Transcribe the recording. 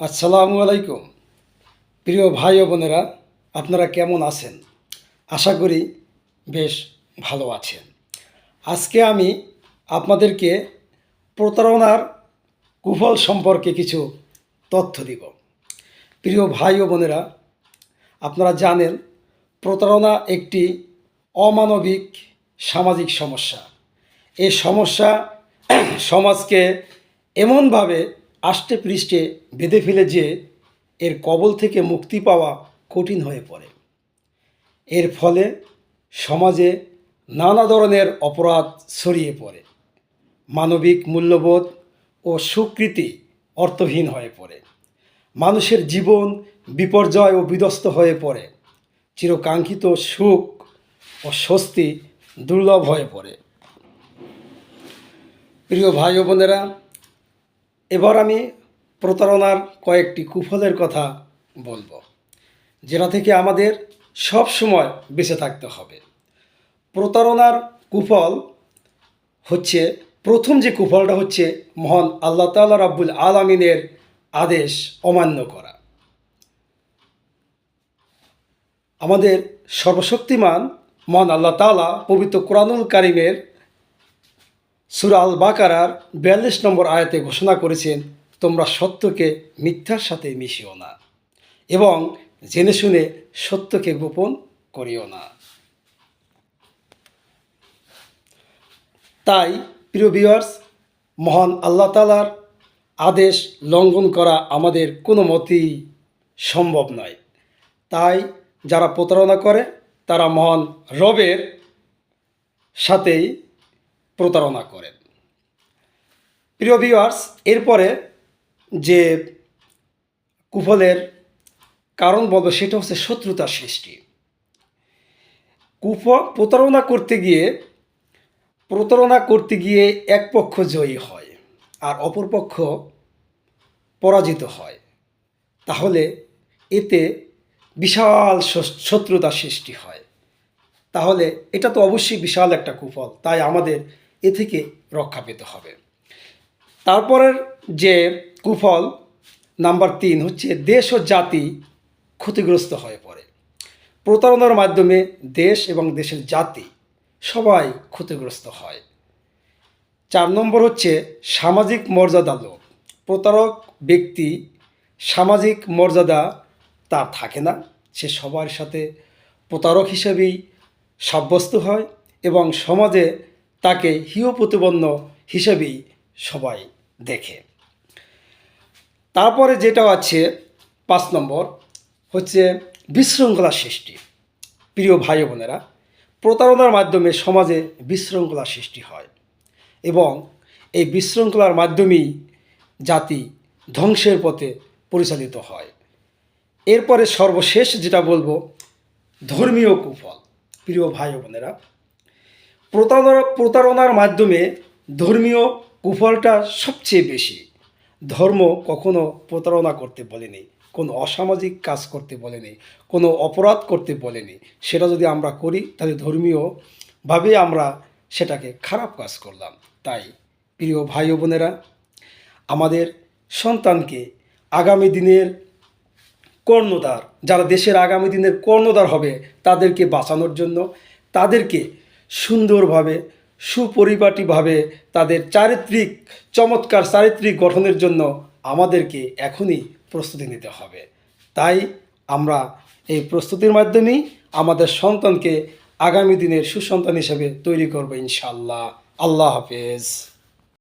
আসসালামু আলাইকুম। প্রিয় ভাই ও বোনেরা, আপনারা কেমন আছেন? আশা করি বেশ ভালো আছেন। আজকে আমি আপনাদেরকে প্রতারণার কুফল সম্পর্কে কিছু তথ্য দিব। প্রিয় ভাই ও বোনেরা, আপনারা জানেন, প্রতারণা একটি অমানবিক সামাজিক সমস্যা। এই সমস্যা সমাজকে এমনভাবে আষ্টে পৃষ্ঠে বেঁধে ফেলে যে এর কবল থেকে মুক্তি পাওয়া কঠিন হয়ে পড়ে। এর ফলে সমাজে নানা ধরনের অপরাধ ছড়িয়ে পড়ে। মানবিক মূল্যবোধ ও স্বীকৃতি অর্থহীন হয়ে পড়ে। মানুষের জীবন বিপর্যয় ও বিধ্বস্ত হয়ে পড়ে। চিরকাঙ্ক্ষিত সুখ ও স্বস্তি দুর্লভ হয়ে পড়ে। প্রিয় ভাই বোনেরা এবার আমি প্রতারণার কয়েকটি কুফলের কথা বলব, যেটা থেকে আমাদের সব সময় বেঁচে থাকতে হবে। প্রতারণার কুফল হচ্ছে, প্রথম যে কুফলটা হচ্ছে মহান আল্লাহ তাল্লাহ রাব্বুল আলমিনের আদেশ অমান্য করা। আমাদের সর্বশক্তিমান মহান আল্লাহ তালা পবিত্র কোরআনুল কারিমের সুরা আল বাকারার বিয়াল্লিশ নম্বর আয়াতে ঘোষণা করেছেন, তোমরা সত্যকে মিথ্যার সাথে মিশিও না এবং জেনে শুনে সত্যকে গোপন করিও না। তাই, প্রিয় ভিউয়ার্স মহান আল্লাহ তালার আদেশ লঙ্ঘন করা আমাদের কোনো মতেই সম্ভব নয়। তাই, যারা প্রতারণা করে, তারা মহান রবের সাথেই প্রতারণা করেন প্রিয় ভিউয়ার্স এরপরে যে কুফলের কারণ বলব, সেটা হচ্ছে শত্রুতার সৃষ্টি। কুফ প্রতারণা করতে গিয়ে, প্রতারণা করতে গিয়ে এক পক্ষ জয়ী হয় আর অপর পক্ষ পরাজিত হয়। তাহলে এতে বিশাল শত্রুতার সৃষ্টি হয়। তাহলে এটা তো অবশ্যই বিশাল একটা কুফল। তাই আমাদের এ থেকে রক্ষা পেতে হবে। তারপরের যে কুফল নাম্বার তিন হচ্ছে দেশ ও জাতি ক্ষতিগ্রস্ত হয়ে পড়ে। প্রতারণার মাধ্যমে দেশ এবং দেশের জাতি সবাই ক্ষতিগ্রস্ত হয়। চার নম্বর হচ্ছে সামাজিক মর্যাদা লোভ প্রতারক ব্যক্তি সামাজিক মর্যাদা তার থাকে না। সে সবার সাথে প্রতারক হিসেবেই সাব্যস্ত হয় এবং সমাজে তাকে হিও প্রতিপন্ন হিসেবেই সবাই দেখে। তারপরে যেটা আছে, পাঁচ নম্বর, হচ্ছে বিশৃঙ্খলা সৃষ্টি। প্রিয় ভাই বোনেরা, প্রতারণার মাধ্যমে সমাজে বিশৃঙ্খলা সৃষ্টি হয় এবং এই বিশৃঙ্খলার মাধ্যমেই জাতি ধ্বংসের পথে পরিচালিত হয়। এরপরে সর্বশেষ যেটা বলব, ধর্মীয় কুফল। প্রিয় ভাই বোনেরা প্রতারণা প্রতারণার মাধ্যমে ধর্মীয় কুফলটা সবচেয়ে বেশি। ধর্ম কখনো প্রতারণা করতে বলেনি, কোনো অসামাজিক কাজ করতে বলেনি, কোনো অপরাধ করতে বলেনি। সেটা যদি আমরা করি, তাহলে ধর্মীয়ভাবে আমরা সেটাকে খারাপ কাজ করলাম। তাই প্রিয় ভাই বোনেরা, আমাদের সন্তানকে আগামী দিনের কর্ণধার, যারা দেশের আগামী দিনের কর্ণধার হবে, তাদেরকে বাঁচানোর জন্য, তাদেরকে সুন্দরভাবে, সুপরিপাটিভাবে তাদের চারিত্রিক, চমৎকার চারিত্রিক গঠনের জন্য আমাদেরকে এখনই প্রস্তুতি নিতে হবে। তাই আমরা এই প্রস্তুতির মাধ্যমেই আমাদের সন্তানকে আগামী দিনের সুসন্তান হিসেবে তৈরি করব ইনশাল্লাহ আল্লাহ হাফেজ।